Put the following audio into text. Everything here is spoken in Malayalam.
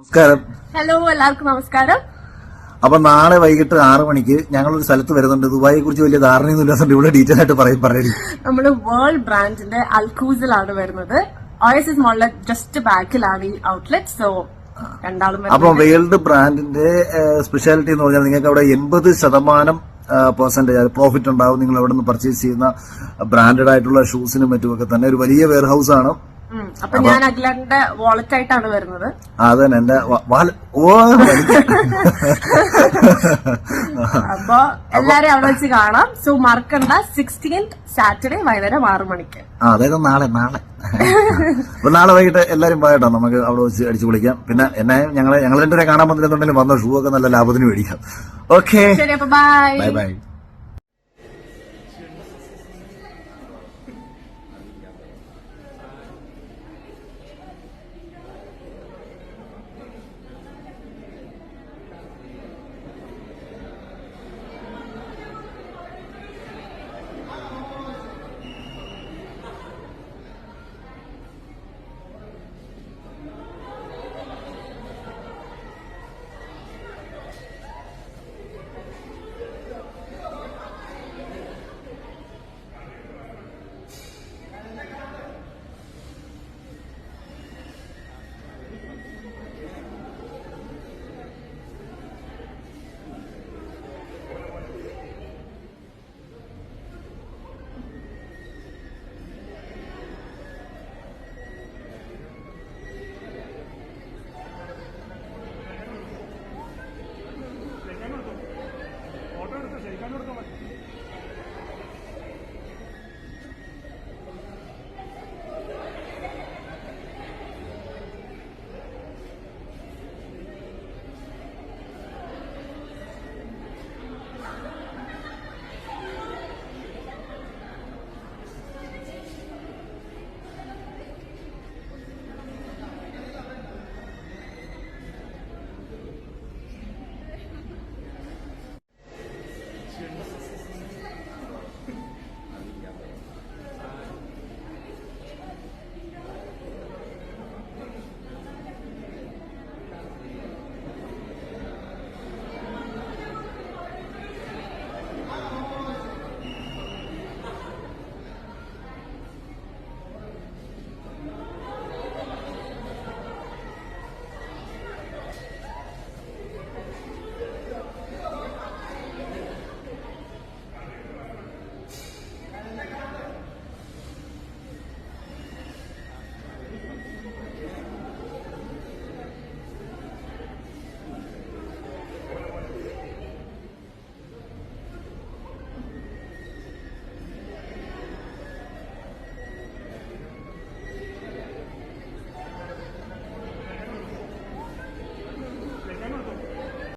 നമസ്കാരം. ഹലോ എല്ലാവർക്കും നമസ്കാരം. അപ്പൊ നാളെ വൈകിട്ട് ആറ് മണിക്ക് ഞങ്ങൾ ഒരു സ്ഥലത്ത് വരുന്നുണ്ട്. ദുബായിയെ കുറിച്ച് വലിയ ധാരണയൊന്നും ഇല്ലാത്തതുകൊണ്ട് ഇവിടെ ഡീറ്റെയിൽ ആയിട്ട് പറയും പറയും നമ്മൾ വേൾഡ് ബ്രാൻഡിന്റെ അൽക്കൂസിലാണ് വരുന്നത്. ഓയസിസ് മോളിലെ ജസ്റ്റ് ബാക്കിലാണ് ഈ ഔട്ട്ലെറ്റ് സോ അപ്പൊ വേൾഡ് ബ്രാൻഡിന്റെ സ്പെഷ്യാലിറ്റി എന്ന് പറഞ്ഞാൽ നിങ്ങൾക്ക് അവിടെ എൺപത് ശതമാനം പെർസെന്റേജ് പ്രോഫിറ്റ് ഉണ്ടാവും. നിങ്ങൾ അവിടെ നിന്ന് പർച്ചേസ് ചെയ്യുന്ന ബ്രാൻഡഡ് ആയിട്ടുള്ള ഷൂസിനും മറ്റുമൊക്കെ തന്നെ. ഒരു വലിയ വെയർ ഹൗസ് ആണ്. അപ്പൊ ഞാൻ അഖിലാന്റെ വാളറ്റ് ആയിട്ടാണ് വരുന്നത്. അത് എന്റെ ഓ അപ്പൊ എല്ലാരും അവിടെ വെച്ച് കാണാം. സോ മറക്കണ്ട. സിക്സ്റ്റീൻത് സാറ്റർഡേ വൈകുന്നേരം ആറു മണിക്ക്. അതായത് നാളെ നാളെ. അപ്പൊ നാളെ വൈകിട്ട് എല്ലാരും പോയിട്ടോ. നമുക്ക് അവിടെ വെച്ച് അടിച്ചു വിളിക്കാം പിന്നെ എന്നെ ഞങ്ങളെ ഞങ്ങൾ രണ്ടുപേരെ കാണാൻ വന്നിട്ടുണ്ടെങ്കിലും വന്ന ഷൂ ഒക്കെ നല്ല ലാഭത്തിന് മേടിക്കാം. Okay bye bye